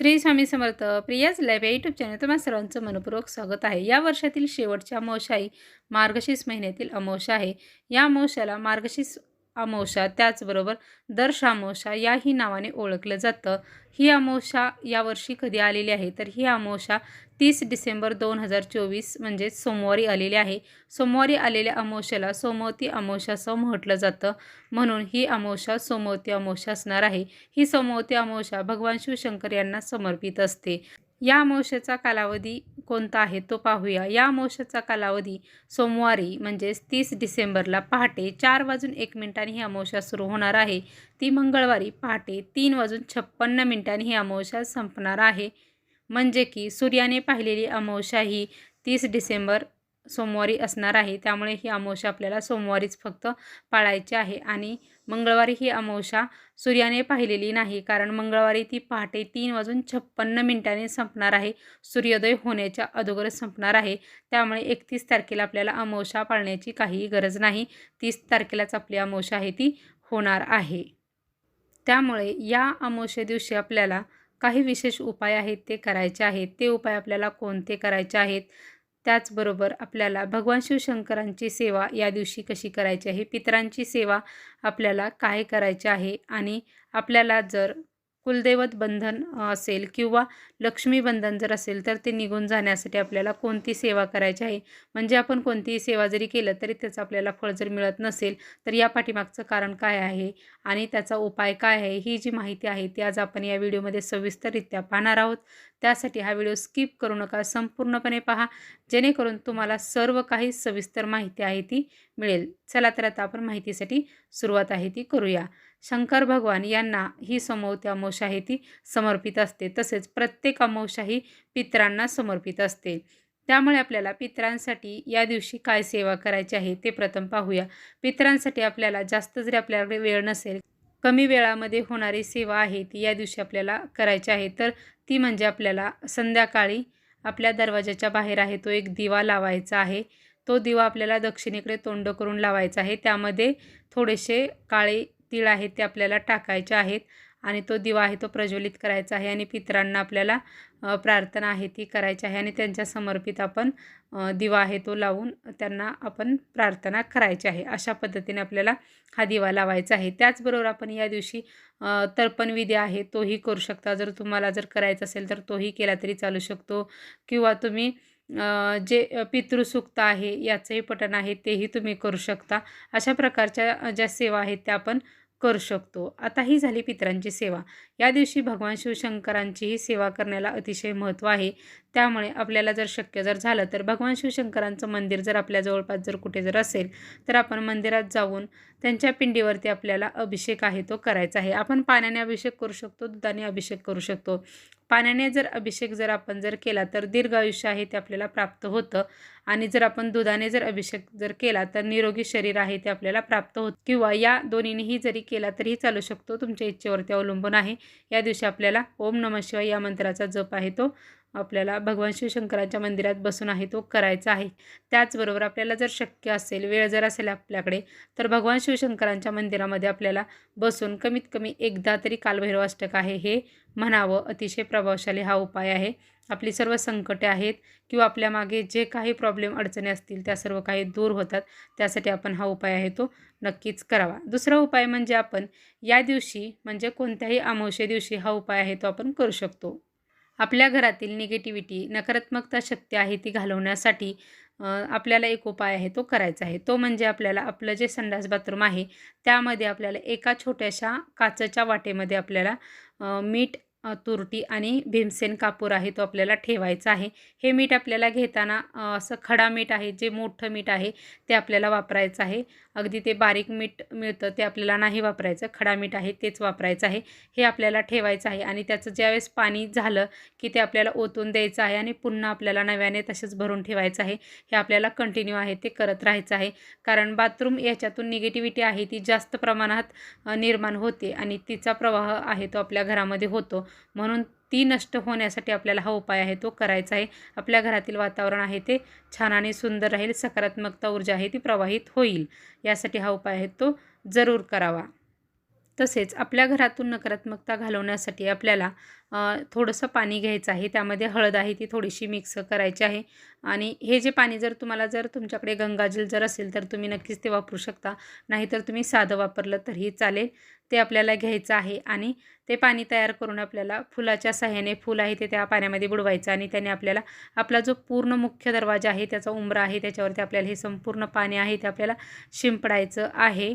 श्री स्वामी समर्थ प्रियाज लाईव्ह या YouTube channel तुम्हाला सर्वांचं मनपूर्वक स्वागत आहे. या वर्षातील शेवटच्या अमावस्या ही मार्गशीर्ष महिन्यातील अमावस्या आहे. या अमावस्याला मार्गशीर्ष अमावस्या त्याचबरोबर दर्श अमावस्या याही नावाने ओळखलं जातं. ही अमावस्या यावर्षी कधी आलेली आहे? तर ही अमावस्या तीस डिसेंबर दोन हजार चोवीस म्हणजे सोमवारी आलेली आहे. सोमवारी आलेल्या अमावस्याला सोमवती अमावस्या असं म्हटलं जातं. म्हणून ही अमावस्या सोमवती अमावस्या असणार आहे. ही सोमवती अमावस्या भगवान शिवशंकर यांना समर्पित असते. या अमावस्याचा कालावधी कोणता आहे तो पाहूया. या अमावस्याचा कालावधी सोमवारी म्हणजेच तीस डिसेंबरला पहाटे चार वाजून एक मिनिटांनी ही अमावस्या सुरू होणार आहे. ती मंगळवारी पहाटे तीन वाजून छप्पन्न मिनिटांनी ही अमावस्या संपणार आहे. म्हणजे की सूर्याने पाहिलेली अमावस्या ही तीस डिसेंबर सोमवारी असणार आहे. त्यामुळे ही अमावस्या आपल्याला सोमवारीच फक्त पाळायची आहे. आणि मंगळवारी ही अमावस्या सूर्याने पाहिलेली नाही. कारण मंगळवारी ती पहाटे तीन वाजून छप्पन्न मिनिटांनी संपणार आहे. सूर्योदय होण्याच्या अगोदरच संपणार आहे. त्यामुळे एकतीस तारखेला आपल्याला अमावस्या पाळण्याची काहीही गरज नाही. तीस तारखेलाच आपली अमावस्या आहे ती होणार आहे. त्यामुळे या अमावस्या दिवशी आपल्याला काही विशेष उपाय आहेत ते करायचे आहेत. ते उपाय आपल्याला कोणते करायचे आहेत? त्याचबरोबर आपल्याला भगवान शिवशंकरांची सेवा या दिवशी कशी करायची आहे? पितरांची सेवा आपल्याला काय करायची आहे? आणि आपल्याला जर कुलदैवत बंधन असेल किंवा लक्ष्मीबंधन जर असेल तर ते निघून जाण्यासाठी आपल्याला कोणती सेवा करायची आहे? म्हणजे आपण कोणतीही सेवा जरी केलं तरी त्याचं आपल्याला फळ जर मिळत नसेल तर या पाठीमागचं कारण काय आहे आणि त्याचा उपाय काय आहे? ही जी माहिती आहे ती आज आपण या व्हिडिओमध्ये सविस्तररित्या पाहणार आहोत. त्यासाठी हा व्हिडिओ स्किप करू नका संपूर्णपणे पहा. जेणेकरून तुम्हाला सर्व काही सविस्तर माहिती आहे ती मिळेल. चला तर आता आपण माहितीसाठी सुरुवात आहे ती करूया. शंकर भगवान यांना ही समोवती अमावस्या आहे ती समर्पित असते. तसेच प्रत्येक अमावस्या ही पितरांना समर्पित असते. त्यामुळे आपल्याला पितरांसाठी या दिवशी काय सेवा करायची आहे ते प्रथम पाहूया. पित्रांसाठी आपल्याला जास्त जरी आपल्याकडे वेळ नसेल कमी वेळामध्ये होणारी सेवा आहे ती या दिवशी आपल्याला करायची आहे. तर ती म्हणजे आपल्याला संध्याकाळी आपल्या दरवाजाच्या बाहेर आहे तो एक दिवा लावायचा आहे. तो दिवा आपल्याला दक्षिणेकडे तोंड करून लावायचा आहे. त्यामध्ये थोडेसे काळे तीळ आहेत ते आपल्याला टाकायचे आहेत आणि तो दिवा आहे तो प्रज्वलित करायचा आहे आणि पितरांना आपल्याला प्रार्थना आहे ती करायची आहे आणि त्यांच्या समर्पित आपण दिवा आहे तो लावून त्यांना आपण प्रार्थना करायची आहे. अशा पद्धतीने आपल्याला हा दिवा लावायचा आहे. त्याचबरोबर आपण या दिवशी तर्पणविधी आहे तोही करू शकता. जर तुम्हाला जर करायचा असेल तर तोही केला तरी चालू शकतो. किंवा तुम्ही जे पितृसुक्त आहे याचंही पठण आहे तेही तुम्ही करू शकता. अशा प्रकारच्या ज्या सेवा आहेत त्या आपण करू शकतो. आता ही झाली पितरांची सेवा. या दिवशी भगवान शिवशंकरांचीही सेवा करण्याला अतिशय महत्त्व आहे. त्यामुळे आपल्याला जर शक्य जर झालं तर भगवान शिवशंकरांचं मंदिर जर आपल्या जवळपास जर कुठे जर असेल तर आपण मंदिरात जाऊन त्यांच्या पिंडीवरती आपल्याला अभिषेक आहे तो करायचा आहे. आपण पाण्याने अभिषेक करू शकतो दुधाने अभिषेक करू शकतो. पाण्याने जर अभिषेक जर आपण जर केला तर दीर्घ आयुष्य आहे ते आपल्याला प्राप्त होतं. आणि जर आपण दुधाने जर अभिषेक जर केला तर निरोगी शरीर आहे ते आपल्याला प्राप्त होत. किंवा या दोन्हीनेही जरी केला तरीही चालू शकतो. तुमच्या इच्छेवरती अवलंबून आहे. या दिवशी आपल्याला ओम नम शिवाय या मंत्राचा जप आहे तो आपल्याला भगवान शिवशंकराच्या मंदिरात बसून आहे तो करायचा आहे. त्याचबरोबर आपल्याला जर शक्य असेल वेळ जर असेल आपल्याकडे तर भगवान शिवशंकरांच्या मंदिरामध्ये आपल्याला बसून कमीत कमी एकदा तरी कालभैरव अष्टक आहे हे म्हणावं. अतिशय प्रभावशाली हा उपाय आहे. आपली सर्व संकटे आहेत किंवा आपल्या मागे जे काही प्रॉब्लेम अडचणी असतील त्या सर्व काही दूर होतात. त्यासाठी आपण हा उपाय आहे तो नक्कीच करावा. दुसरा उपाय म्हणजे आपण या दिवशी म्हणजे कोणत्याही अमावस्ये दिवशी हा उपाय आहे तो आपण करू शकतो. आपल्या घरातील निगेटिव्हिटी नकारात्मकता शक्ती आहे ती घालवण्यासाठी आपल्याला एक उपाय आहे तो करायचा आहे. तो म्हणजे आपल्याला आपलं जे संडास बाथरूम आहे त्यामध्ये आपल्याला एका छोट्याशा काचेच्या वाटेमध्ये आपल्याला मीठ तुरटी आणि भीमसेन कापूर आहे तो आपल्याला ठेवायचा आहे. हे मीठ आपल्याला घेताना असं खडा मीठ आहे जे मोठं मीठ आहे ते आपल्याला वापरायचं आहे. अगदी ते बारीक मीठ मिळतं ते आपल्याला नाही वापरायचं. खडा मीठ आहे तेच वापरायचं आहे. हे आपल्याला ठेवायचं आहे आणि त्याचं ज्यावेळेस पाणी झालं की ते आपल्याला ओतून द्यायचं आहे आणि पुन्हा आपल्याला नव्याने तसेच भरून ठेवायचं आहे. हे आपल्याला कंटिन्यू आहे ते करत राहायचं आहे. कारण बाथरूम याच्यातून निगेटिव्हिटी आहे ती जास्त प्रमाणात निर्माण होते आणि तिचा प्रवाह आहे तो आपल्या घरामध्ये होतो. म्हणून ती नष्ट होण्यासाठी आपल्याला हा उपाय आहे तो करायचा आहे. आपल्या घरातील वातावरण आहे ते छान आणि सुंदर राहील सकारात्मकता ऊर्जा आहे ती प्रवाहित होईल. यासाठी हा उपाय आहे तो जरूर करावा. तसेच आपल्या घरातून नकारात्मकता घालवण्यासाठी आपल्याला थोडंसं पाणी घ्यायचं आहे. त्यामध्ये हळद आहे ती थोडीशी मिक्स करायची आहे. आणि हे जे पाणी जर तुम्हाला जर तुमच्याकडे गंगाजल जर असेल तर तुम्ही नक्कीच ते वापरू शकता. नाहीतर तुम्ही साधं वापरलं तरीही चालेल. ते आपल्याला घ्यायचं आहे आणि ते पाणी तयार करून आपल्याला फुलाच्या सहाय्याने फूल आहे ते त्या पाण्यामध्ये बुडवायचं आणि त्याने आपल्याला आपला जो पूर्ण मुख्य दरवाजा आहे त्याचा उमरा आहे त्याच्यावरती आपल्याला हे संपूर्ण पाणी आहे ते आपल्याला शिंपडायचं आहे.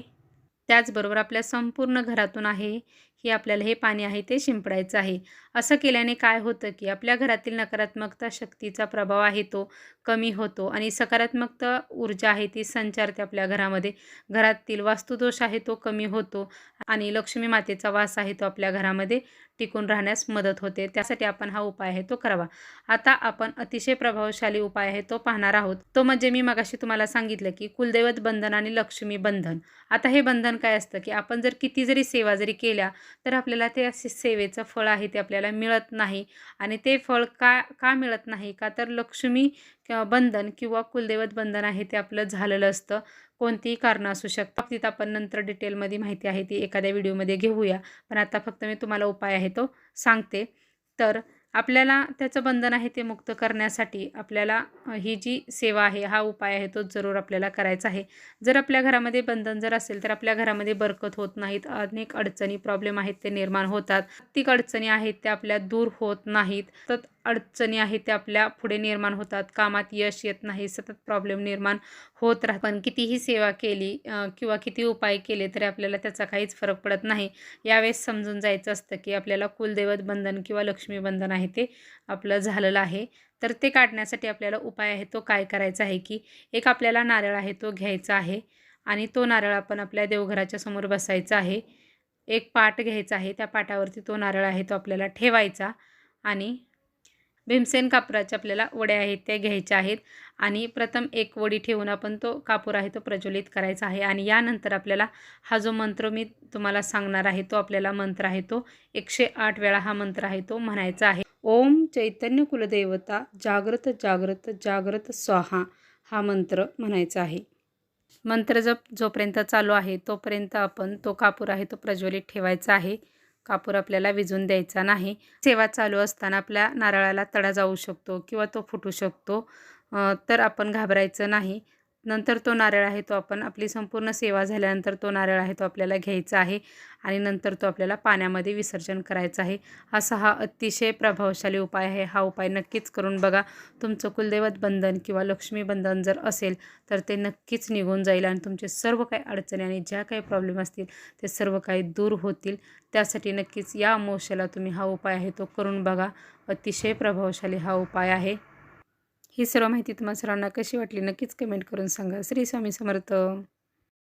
त्याचबरोबर आपल्या संपूर्ण घरातून आहे. हे आपल्याला हे पाणी आहे ते शिंपडायचं आहे. असं केल्याने काय होतं की आपल्या घरातील नकारात्मकता शक्तीचा प्रभाव आहे तो कमी होतो आणि सकारात्मकता ऊर्जा आहे ती संचारते आपल्या घरामध्ये. घरातील वास्तुदोष आहे तो कमी होतो आणि लक्ष्मी मातेचा वास आहे तो आपल्या घरामध्ये टिकून राहण्यास मदत होते. त्यासाठी आपण हा उपाय आहे तो करावा. आता आपण अतिशय प्रभावशाली उपाय आहे तो पाहणार आहोत. तो म्हणजे मी मगाशी तुम्हाला सांगितलं की कुलदैवत बंधन आणि लक्ष्मी बंधन. आता हे बंधन काय असतं की आपण जर किती जरी सेवा जरी केल्या तर आपल्याला ते असे सेवेचं फळ आहे ते आपल्याला मिळत नाही. आणि ते फळ का का मिळत नाही का? तर लक्ष्मी किंवा बंधन किंवा कुलदैवत बंधन आहे ते आपलं झालेलं असतं. कोणतीही कारणं असू शकतात. बाबतीत आपण नंतर डिटेलमध्ये माहिती आहे ती एखाद्या व्हिडिओमध्ये घेऊया. पण आता फक्त मी तुम्हाला उपाय आहे तो सांगते. तर आपल्याला त्याचं बंधन आहे ते मुक्त करण्यासाठी आपल्याला ही जी सेवा आहे हा उपाय आहे तो जरूर आपल्याला करायचा आहे. जर आपल्या घरामध्ये बंधन जर असेल तर आपल्या घरामध्ये बरकत होत नाहीत अनेक अडचणी प्रॉब्लेम आहेत ते निर्माण होतात. प्रत्येक अडचणी आहेत त्या आपल्या दूर होत नाहीत. तर अडचणी आहेत त्या आपल्या पुढे निर्माण होतात. कामात यश येत नाही सतत प्रॉब्लेम निर्माण होत राहत पण कितीही सेवा केली किंवा किती उपाय केले तरी आपल्याला त्याचा काहीच फरक पडत नाही. यावेळेस समजून जायचं असतं की आपल्याला कुलदैवत बंधन किंवा लक्ष्मी बंधन आहे ते आपलं झालेलं आहे. तर ते काढण्यासाठी आपल्याला उपाय आहे तो काय करायचा आहे की एक आपल्याला नारळ आहे तो घ्यायचा आहे आणि तो नारळ आपण आपल्या देवघराच्या समोर बसायचा आहे. एक पाट घ्यायचा आहे त्या पाटावरती तो नारळ आहे तो आपल्याला ठेवायचा आणि भीमसेन कापराच्या आपल्याला वड्या आहेत त्या घ्यायच्या आहेत. आणि प्रथम एक वडी ठेवून आपण तो कापूर आहे तो प्रज्वलित करायचा आहे. आणि यानंतर आपल्याला हा जो मंत्र मी तुम्हाला सांगणार आहे तो आपल्याला मंत्र आहे तो एकशे आठ वेळा हा मंत्र आहे तो म्हणायचा आहे. ओम चैतन्य कुलदेवता जागृत जागृत जागृत स्वाहा हा मंत्र म्हणायचा आहे. मंत्र जप जोपर्यंत चालू आहे तोपर्यंत आपण तो कापूर आहे तो प्रज्वलित ठेवायचा आहे. कापूर आपल्याला विझून द्यायचा नाही. सेवा चालू असताना आपल्या नारळाला तडा जाऊ शकतो किंवा तो फुटू शकतो. तर आपण घाबरायचं नाही. नंतर तो नारळ आहे तो आपण आपली संपूर्ण सेवा झाल्यानंतर तो नारळ आहे तो आपल्याला घ्यायचा आहे आणि नंतर तो आपल्याला पाण्यामध्ये विसर्जन करायचा आहे. असा हा अतिशय प्रभावशाली उपाय आहे. हा उपाय नक्कीच करून बघा. तुमचं कुलदैवत बंधन किंवा लक्ष्मी बंधन जर असेल तर ते नक्कीच निघून जाईल आणि तुमचे सर्व काही अडचणी आणि ज्या काही प्रॉब्लेम असतील ते सर्व काही दूर होतील. त्यासाठी नक्कीच या अमावस्येला तुम्ही हा उपाय आहे तो करून बघा. अतिशय प्रभावशाली हा उपाय आहे. ही सर्व माहिती तुम्हाला सर्वांना कशी वाटली नक्कीच कमेंट करून सांगा. श्री स्वामी समर्थ.